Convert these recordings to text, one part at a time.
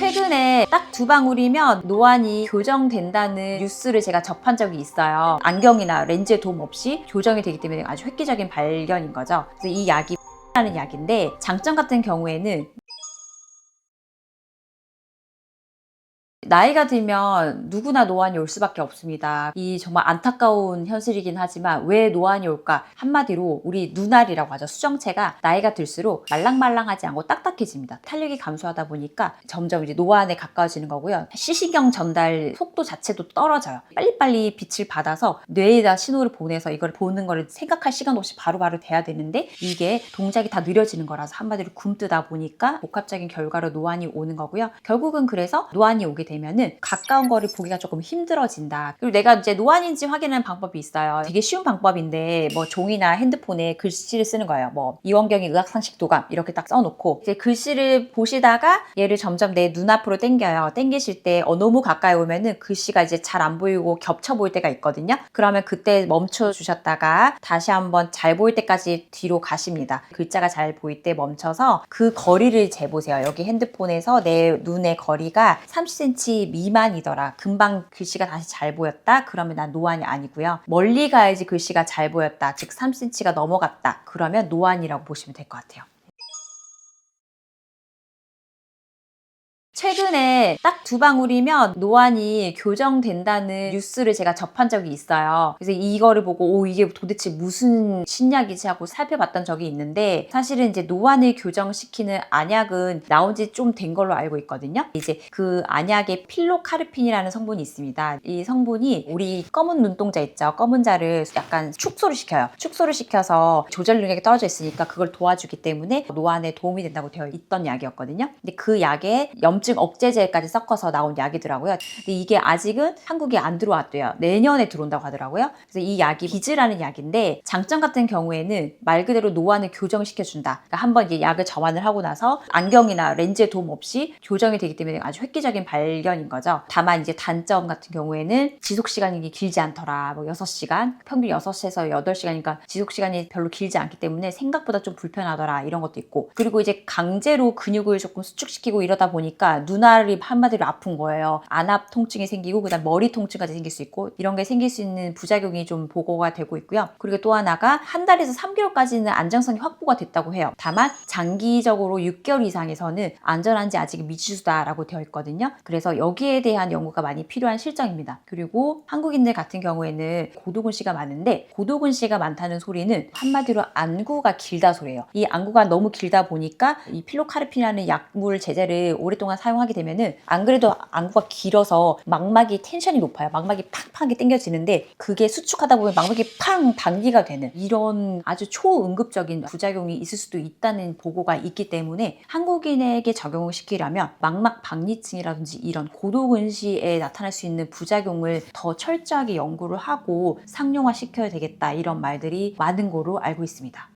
최근에 딱 두 방울이면 노안이 교정된다는 뉴스를 제가 접한 적이 있어요. 안경이나 렌즈에 도움 없이 교정이 되기 때문에 아주 획기적인 발견인 거죠. 그래서 이 약이 하는 약인데 장점 같은 경우에는 나이가 들면 누구나 노안이 올 수밖에 없습니다. 이 정말 안타까운 현실이긴 하지만 왜 노안이 올까? 한마디로 우리 눈알이라고 하죠. 수정체가 나이가 들수록 말랑말랑하지 않고 딱딱해집니다. 탄력이 감소하다 보니까 점점 이제 노안에 가까워지는 거고요. 시신경 전달 속도 자체도 떨어져요. 빨리빨리 빛을 받아서 뇌에다 신호를 보내서 이걸 보는 거를 생각할 시간 없이 바로바로 돼야 되는데 이게 동작이 다 느려지는 거라서 한마디로 굼뜨다 보니까 복합적인 결과로 노안이 오는 거고요. 결국은 그래서 노안이 오게 되 면은 가까운 거를 보기가 조금 힘들어진다. 그리고 내가 이제 노안인지 확인하는 방법이 있어요. 되게 쉬운 방법인데 뭐 종이나 핸드폰에 글씨를 쓰는 거예요. 뭐 이원경의 의학상식 도감 이렇게 딱 써놓고 이제 글씨를 보시다가 얘를 점점 내 눈앞으로 당겨요. 당기실 때 어, 너무 가까이 오면은 글씨가 이제 잘 안 보이고 겹쳐 보일 때가 있거든요. 그러면 그때 멈춰 주셨다가 다시 한번 잘 보일 때까지 뒤로 가십니다. 글자가 잘 보일 때 멈춰서 그 거리를 재보세요. 여기 핸드폰에서 내 눈의 거리가 30cm 미만이더라. 금방 글씨가 다시 잘 보였다. 그러면 난 노안이 아니고요. 멀리 가야지 글씨가 잘 보였다. 즉 3cm가 넘어갔다. 그러면 노안이라고 보시면 될 것 같아요. 최근에 딱 두 방울이면 노안이 교정된다는 뉴스를 제가 접한 적이 있어요. 그래서 이거를 보고 오 이게 도대체 무슨 신약이지 하고 살펴봤던 적이 있는데 사실은 이제 노안을 교정시키는 안약은 나온 지 좀 된 걸로 알고 있거든요. 이제 그 안약에 필로카르핀이라는 성분이 있습니다. 이 성분이 우리 검은 눈동자 있죠. 검은 자를 약간 축소를 시켜요. 축소를 시켜서 조절 능력이 떨어져 있으니까 그걸 도와주기 때문에 노안에 도움이 된다고 되어 있던 약이었거든요. 근데 그 약에 염증 억제제까지 섞어서 나온 약이더라고요. 근데 이게 아직은 한국에 안 들어왔대요. 내년에 들어온다고 하더라고요. 그래서 이 약이 비즈라는 약인데 장점 같은 경우에는 말 그대로 노안을 교정시켜준다. 그러니까 한번 이제 약을 저만을 하고 나서 안경이나 렌즈에 도움 없이 교정이 되기 때문에 아주 획기적인 발견인 거죠. 다만 이제 단점 같은 경우에는 지속 시간이 길지 않더라. 뭐 6시간, 평균 6에서 8시간이니까 지속 시간이 별로 길지 않기 때문에 생각보다 좀 불편하더라. 이런 것도 있고. 그리고 이제 강제로 근육을 조금 수축시키고 이러다 보니까 눈알이 한마디로 아픈 거예요. 안압 통증이 생기고 그다음 머리 통증까지 생길 수 있고 이런 게 생길 수 있는 부작용이 좀 보고가 되고 있고요. 그리고 또 하나가 한 달에서 3개월까지는 안정성이 확보가 됐다고 해요. 다만 장기적으로 6개월 이상에서는 안전한지 아직 미지수다라고 되어 있거든요. 그래서 여기에 대한 연구가 많이 필요한 실정입니다. 그리고 한국인들 같은 경우에는 고도근시가 많은데 고도근시가 많다는 소리는 한마디로 안구가 길다 소리예요. 이 안구가 너무 길다 보니까 이 필로카르핀이라는 약물 제제를 오랫동안 사 용하게 되면은 안 그래도 안구가 길어서 망막이 텐션이 높아요. 망막이 팡팡하게 당겨지는데 그게 수축하다 보면 망막이 팡 방기가 되는 이런 아주 초응급적인 부작용이 있을 수도 있다는 보고가 있기 때문에 한국인에게 적용을 시키려면 망막 박리증이라든지 이런 고도근시에 나타날 수 있는 부작용을 더 철저하게 연구를 하고 상용화 시켜야 되겠다 이런 말들이 많은 거로 알고 있습니다.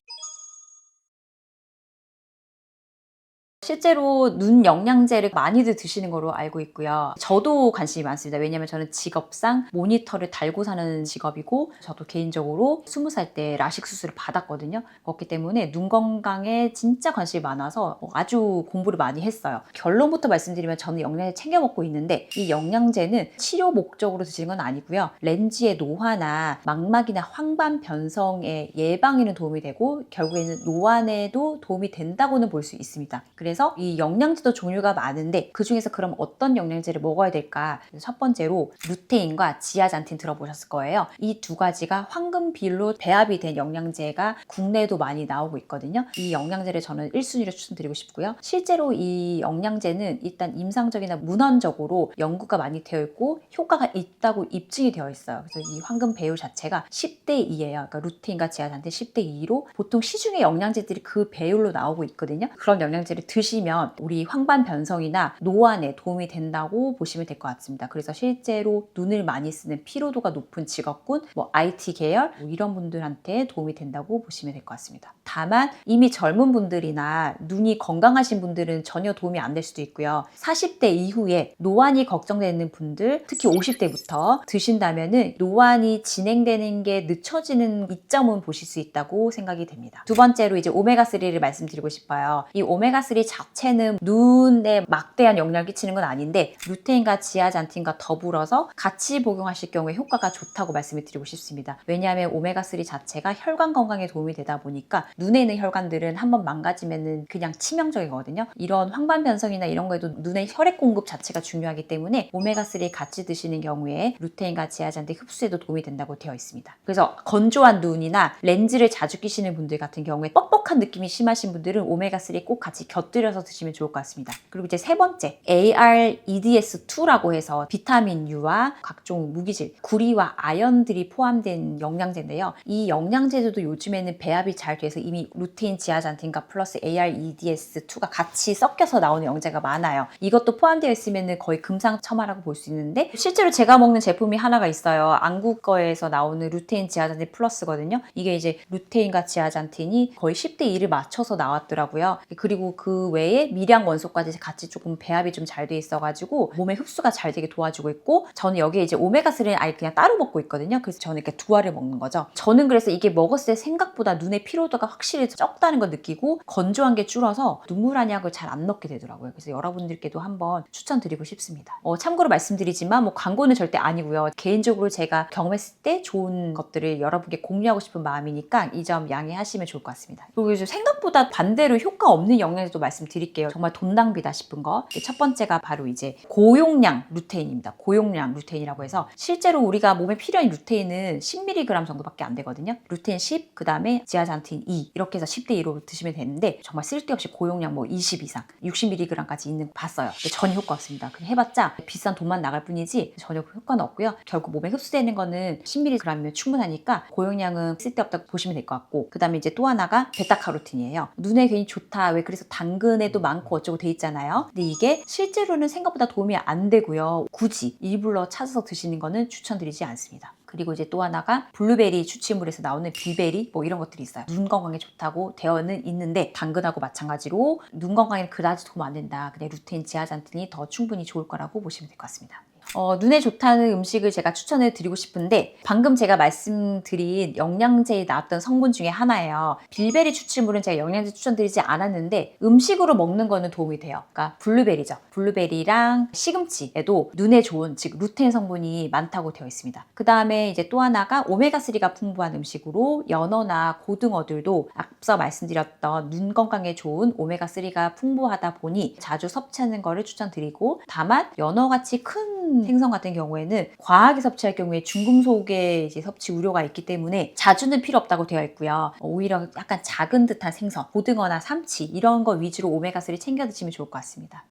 실제로 눈 영양제를 많이들 드시는 거로 알고 있고요. 저도 관심이 많습니다. 왜냐면 저는 직업상 모니터를 달고 사는 직업이고 저도 개인적으로 20살 때 라식 수술을 받았거든요. 그렇기 때문에 눈 건강에 진짜 관심이 많아서 아주 공부를 많이 했어요. 결론부터 말씀드리면 저는 영양제 챙겨 먹고 있는데 이 영양제는 치료 목적으로 드시는 건 아니고요. 렌즈의 노화나 망막이나 황반 변성의 예방에는 도움이 되고 결국에는 노안에도 도움이 된다고는 볼 수 있습니다. 그래서 그래서 이 영양제도 종류가 많은데 그 중에서 그럼 어떤 영양제를 먹어야 될까? 첫 번째로 루테인과 지아잔틴 들어보셨을 거예요. 이 두 가지가 황금 비율로 배합이 된 영양제가 국내에도 많이 나오고 있거든요. 이 영양제를 저는 1순위로 추천드리고 싶고요. 실제로 이 영양제는 일단 임상적이나 문헌적으로 연구가 많이 되어 있고 효과가 있다고 입증이 되어 있어요. 그래서 이 황금 배율 자체가 10대 2예요. 그러니까 루테인과 지아잔틴 10대 2로 보통 시중의 영양제들이 그 배율로 나오고 있거든요. 그런 영양제를 드시 드시면 우리 황반 변성이나 노안에 도움이 된다고 보시면 될 것 같습니다. 그래서 실제로 눈을 많이 쓰는 피로도가 높은 직업군, 뭐 IT 계열 뭐 이런 분들한테 도움이 된다고 보시면 될 것 같습니다. 다만 이미 젊은 분들이나 눈이 건강하신 분들은 전혀 도움이 안 될 수도 있고요. 40대 이후에 노안이 걱정되는 분들, 특히 50대부터 드신다면은 노안이 진행되는 게 늦춰지는 이점은 보실 수 있다고 생각이 됩니다. 두 번째로 이제 오메가3를 말씀드리고 싶어요. 이 오메가3 자체는 눈에 막대한 영향을 끼치는 건 아닌데 루테인과 지아잔틴과 더불어서 같이 복용하실 경우에 효과가 좋다고 말씀을 드리고 싶습니다. 왜냐하면 오메가3 자체가 혈관 건강에 도움이 되다 보니까 눈에 있는 혈관들은 한번 망가지면은 그냥 치명적이거든요. 이런 황반 변성이나 이런 거에도 눈의 혈액 공급 자체가 중요하기 때문에 오메가3 같이 드시는 경우에 루테인과 지아잔틴 흡수에도 도움이 된다고 되어 있습니다. 그래서 건조한 눈이나 렌즈를 자주 끼시는 분들 같은 경우에 뻑뻑한 느낌이 심하신 분들은 오메가3 꼭 같이 곁들여 서 드시면 좋을 것 같습니다. 그리고 이제 세 번째 AREDS2라고 해서 비타민 U와 각종 무기질, 구리와 아연들이 포함된 영양제인데요. 이 영양제들도 요즘에는 배합이 잘 돼서 이미 루테인 지아잔틴과 플러스 AREDS2가 같이 섞여서 나오는 영양제가 많아요. 이것도 포함되어 있으면 거의 금상첨화라고 볼 수 있는데 실제로 제가 먹는 제품이 하나가 있어요. 안구 거에서 나오는 루테인 지아잔틴 플러스거든요. 이게 이제 루테인과 지아잔틴이 거의 10대 2를 맞춰서 나왔더라고요. 그리고 그 외에 미량 원소까지 같이 조금 배합이 좀 잘 돼 있어가지고 몸에 흡수가 잘 되게 도와주고 있고 저는 여기에 이제 오메가3를 아예 그냥 따로 먹고 있거든요. 그래서 저는 이렇게 두 알을 먹는 거죠. 저는 그래서 이게 먹었을 때 생각보다 눈의 피로도가 확실히 적다는 걸 느끼고 건조한 게 줄어서 눈물 한약을 잘 안 넣게 되더라고요. 그래서 여러분들께도 한번 추천드리고 싶습니다. 어, 참고로 말씀드리지만 뭐 광고는 절대 아니고요. 개인적으로 제가 경험했을 때 좋은 것들을 여러분께 공유하고 싶은 마음이니까 이 점 양해하시면 좋을 것 같습니다. 그리고 생각보다 반대로 효과 없는 영양제도 말씀 드릴게요. 정말 돈 낭비다 싶은 거. 첫 번째가 바로 이제 고용량 루테인입니다. 고용량 루테인이라고 해서 실제로 우리가 몸에 필요한 루테인은 10mg 정도밖에 안 되거든요. 루테인 10, 그 다음에 지아잔틴 2 이렇게 해서 10대 2로 드시면 되는데 정말 쓸데없이 고용량 뭐 20 이상, 60mg까지 있는 거 봤어요. 전혀 효과 없습니다. 그냥 해봤자 비싼 돈만 나갈 뿐이지 전혀 효과는 없고요. 결국 몸에 흡수되는 거는 10mg이면 충분하니까 고용량은 쓸데없다고 보시면 될 것 같고 그 다음에 이제 또 하나가 베타카로틴이에요. 눈에 괜히 좋다. 왜 그래서 당근 에도 많고 어쩌고 돼 있잖아요. 근데 이게 실제로는 생각보다 도움이 안 되고요. 굳이 일부러 찾아서 드시는 거는 추천드리지 않습니다. 그리고 이제 또 하나가 블루베리 추출물에서 나오는 빌베리 뭐 이런 것들이 있어요. 눈 건강에 좋다고 되어는 있는데 당근하고 마찬가지로 눈 건강에는 그다지 도움 안 된다. 그냥 루테인, 지아잔틴이 더 충분히 좋을 거라고 보시면 될 것 같습니다. 어, 눈에 좋다는 음식을 제가 추천을 드리고 싶은데 방금 제가 말씀드린 영양제에 나왔던 성분 중에 하나예요. 빌베리 추출물은 제가 영양제 추천드리지 않았는데 음식으로 먹는 거는 도움이 돼요. 그러니까 블루베리죠. 블루베리랑 시금치에도 눈에 좋은 즉 루테인 성분이 많다고 되어 있습니다. 그 다음에 이제 또 하나가 오메가3가 풍부한 음식으로 연어나 고등어들도 앞서 말씀드렸던 눈 건강에 좋은 오메가3가 풍부하다 보니 자주 섭취하는 거를 추천드리고 다만 연어같이 큰 생선 같은 경우에는 과하게 섭취할 경우에 중금속의 이제 섭취 우려가 있기 때문에 자주는 필요 없다고 되어 있고요. 오히려 약간 작은 듯한 생선, 고등어나 삼치 이런 거 위주로 오메가3 챙겨 드시면 좋을 것 같습니다.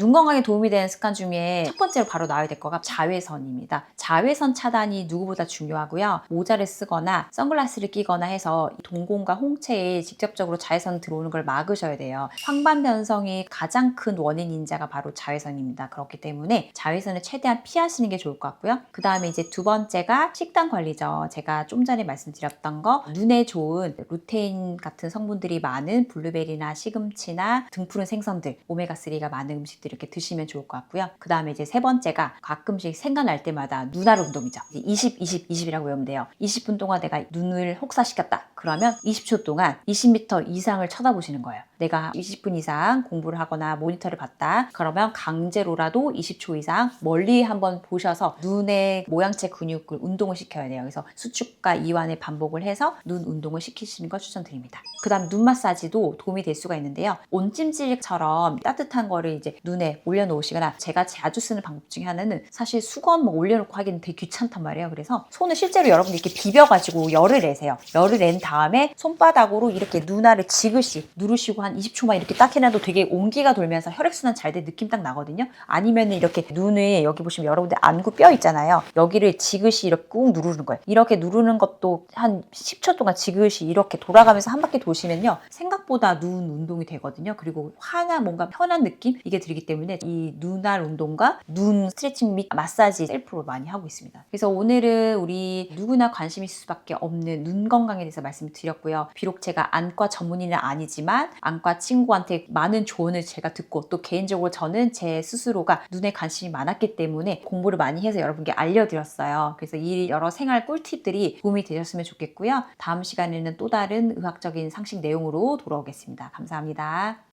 눈 건강에 도움이 되는 습관 중에 첫 번째로 바로 나와야 될 거가 자외선입니다. 자외선 차단이 누구보다 중요하고요. 모자를 쓰거나 선글라스를 끼거나 해서 동공과 홍채에 직접적으로 자외선 들어오는 걸 막으셔야 돼요. 황반 변성의 가장 큰 원인 인자가 바로 자외선입니다. 그렇기 때문에 자외선을 최대한 피하시는 게 좋을 것 같고요. 그 다음에 이제 두 번째가 식단 관리죠. 제가 좀 전에 말씀드렸던 거 눈에 좋은 루테인 같은 성분들이 많은 블루베리나 시금치나 등푸른 생선들, 오메가3가 많은 음식들 이렇게 드시면 좋을 것 같고요. 그 다음에 이제 세 번째가 가끔씩 생각날 때마다 눈알 운동이죠. 이제 20, 20, 20이라고 외우면 돼요. 20분 동안 내가 눈을 혹사시켰다. 그러면 20초 동안 20m 이상을 쳐다보시는 거예요. 내가 20분 이상 공부를 하거나 모니터를 봤다. 그러면 강제로라도 20초 이상 멀리 한번 보셔서 눈의 모양체 근육을 운동을 시켜야 돼요. 그래서 수축과 이완을 반복을 해서 눈 운동을 시키시는 걸 추천드립니다. 그 다음 눈 마사지도 도움이 될 수가 있는데요. 온찜질처럼 따뜻한 거를 이제 눈에 올려놓으시거나 제가 자주 쓰는 방법 중에 하나는 사실 수건 뭐 올려놓고 하기는 되게 귀찮단 말이에요. 그래서 손을 실제로 여러분들 이렇게 비벼가지고 열을 내세요. 열을 낸 다음에 손바닥으로 이렇게 눈알을 지그시 누르시고 한 20초만 이렇게 딱 해놔도 되게 온기가 돌면서 혈액순환 잘된 느낌 딱 나거든요. 아니면 이렇게 눈에 여기 보시면 여러분들 안구 뼈 있잖아요. 여기를 지그시 이렇게 꾹 누르는 거예요. 이렇게 누르는 것도 한 10초 동안 지그시 이렇게 돌아가면서 한 바퀴 도시면요. 생각보다 눈 운동이 되거든요. 그리고 화나 뭔가 편한 느낌? 이게 들기 때문에 이 눈알 운동과 눈 스트레칭 및 마사지 셀프로 많이 하고 있습니다. 그래서 오늘은 우리 누구나 관심 있을 수밖에 없는 눈 건강에 대해서 말씀을 드렸고요. 비록 제가 안과 전문의는 아니지만 안과 친구한테 많은 조언을 제가 듣고 또 개인적으로 저는 제 스스로가 눈에 관심이 많았기 때문에 공부를 많이 해서 여러분께 알려드렸어요. 그래서 이 여러 생활 꿀팁들이 도움이 되셨으면 좋겠고요. 다음 시간에는 또 다른 의학적인 상식 내용으로 돌아오겠습니다. 감사합니다.